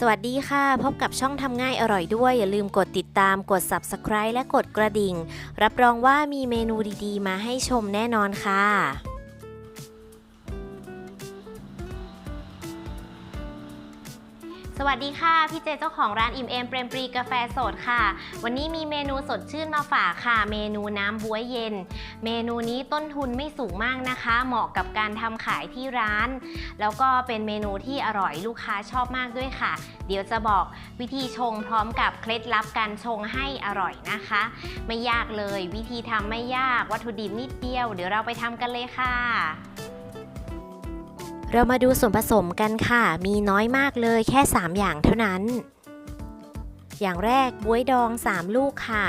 สวัสดีค่ะ พบกับช่องทำง่ายอร่อยด้วย อย่าลืมกดติดตามกด subscribe และกดกระดิ่ง รับรองว่ามีเมนูดีๆ มาให้ชมแน่นอนค่ะ สวัสดีค่ะ พี่เจเจ้าของร้านอิ่มเอมเปรมปรีกาแฟสดค่ะ วันนี้มีเมนูสดชื่นมาฝากค่ะ เมนูน้ำบ๊วยเย็น เมนูนี้ต้นทุนไม่สูงมากนะคะ เหมาะกับการทำขายที่ร้าน แล้วก็เป็นเมนูที่อร่อยลูกค้าชอบมากด้วยค่ะ เดี๋ยวจะบอกวิธีชงพร้อมกับเคล็ดลับการชงให้อร่อยนะคะ ไม่ยากเลยวิธีทำไม่ยากวัตถุดิบนิดเดียว เดี๋ยวเราไปทำกันเลยค่ะ เรามาดูส่วนผสมกันค่ะ มีน้อยมากเลยแค่ 3 อย่างเท่านั้น อย่างแรกบวยดอง 3 ลูกค่ะ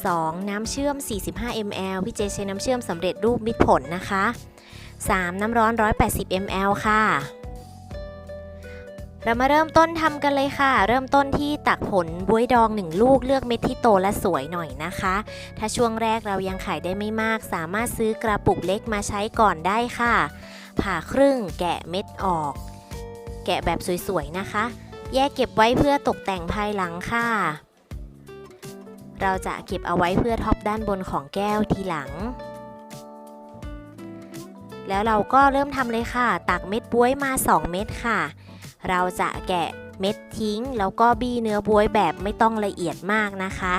2. น้ำเชื่อม 45 ml พี่เจใช้น้ำเชื่อมสำเร็จรูปมิตรผลนะคะ 3. น้ำร้อน 180 ml ค่ะ เรามาเริ่มต้นทำกันเลยค่ะ เริ่มต้นที่ตักผลบวยดอง1ลูกเลือกเม็ดที่โตและสวยหน่อยนะคะ ถ้าช่วงแรกเรายังขายได้ไม่มาก สามารถซื้อกระปุกเล็กมาใช้ก่อนได้ค่ะ ผ่าครึ่งแกะเม็ดออก แกะแบบสวยๆนะคะ แยกเก็บไว้เพื่อตกแต่งภายหลังค่ะ เราจะเก็บเอาไว้เพื่อท็อปด้านบนของแก้วทีหลังแล้วเราก็เริ่มทำเลยค่ะ ตักเม็ดบวยมา 2 เม็ดค่ะ เราจะแกะเม็ดทิ้ง แล้วก็บี้เนื้อบวยแบบไม่ต้องละเอียดมากนะคะ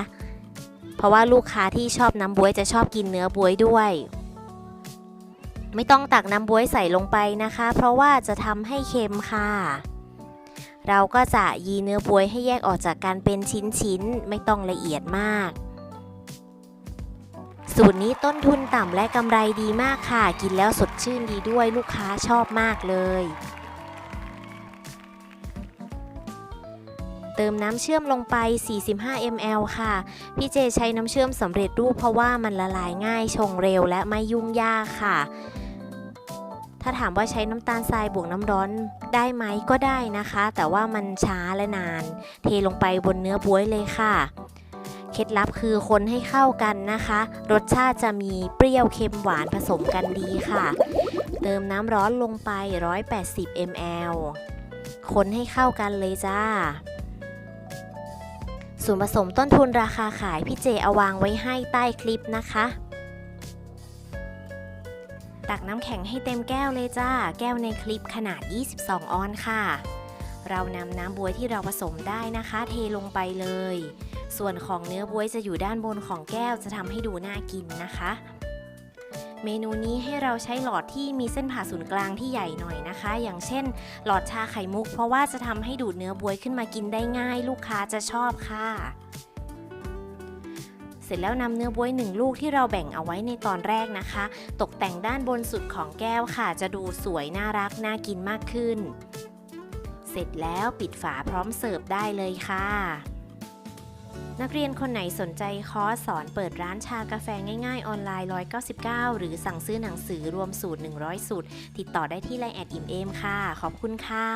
เพราะว่าลูกค้าที่ชอบน้ำบวยจะชอบกินเนื้อบวยด้วย ไม่ต้องตักน้ำบวยใส่ลงไปนะคะ เพราะว่าจะทำให้เค็มค่ะ เราก็จะยีเนื้อบวยให้แยกออกจากกันเป็นชิ้นๆ ไม่ต้องละเอียดมากสูตรนี้ต้นทุนต่ำและกำไรดีมากค่ะ กินแล้วสดชื่นดีด้วยลูกค้าชอบมากเลย เติมน้ำเชื่อมลงไป 45 ml ค่ะ พี่เจใช้น้ำเชื่อมสำเร็จรูปเพราะว่ามันละลายง่าย ชงเร็วและไม่ยุ่งยากค่ะ ถ้าถามว่าใช้น้ำตาลทรายบวกน้ำร้อนได้ไหมก็ได้นะคะ แต่ว่ามันช้าและนาน เทลงไปบนเนื้อบวยเลยค่ะเคล็ดลับคือคนให้เข้ากันนะคะ รสชาติจะมีเปรี้ยวเค็มหวานผสมกันดีค่ะ เติมน้ำร้อนลงไป 180 ml คนให้เข้ากันเลยจ้า ส่วนผสมต้นทุนราคาขายพี่เจเอาวางไว้ให้ใต้คลิปนะคะ ตักน้ำแข็งให้เต็มแก้วเลยจ้า แก้วในคลิปขนาด 22 ออนซ์ค่ะ เรานำน้ำบวยที่เราผสมได้นะคะ เทลงไปเลย ส่วนของเนื้อบวยจะอยู่ด้านบนของแก้วจะทำให้ดูน่ากินนะคะ เมนูนี้ให้เราใช้หลอดที่มีเส้นผ่าศูนย์กลางที่ใหญ่หน่อยนะคะ อย่างเช่น หลอดชาไข่มุก เพราะว่าจะทำให้ดูดเนื้อบวยขึ้นมากินได้ง่าย ลูกค้าจะชอบค่ะ เสร็จแล้วนำเนื้อบวยหนึ่งลูกที่เราแบ่งเอาไว้ในตอนแรกนะคะ ตกแต่งด้านบนสุดของแก้วค่ะ จะดูสวยน่ารักน่ากินมากขึ้น เสร็จแล้วปิดฝาพร้อมเสิร์ฟได้เลยค่ะ นักเรียนคนไหนสนใจคอร์สสอนเปิดร้านชากาแฟง่ายๆ ออนไลน์ 199 หรือสั่งซื้อหนังสือรวมสูตร 100 สูตร ติดต่อได้ที่ไลน์แอดอิมเอมค่ะ ขอบคุณค่ะ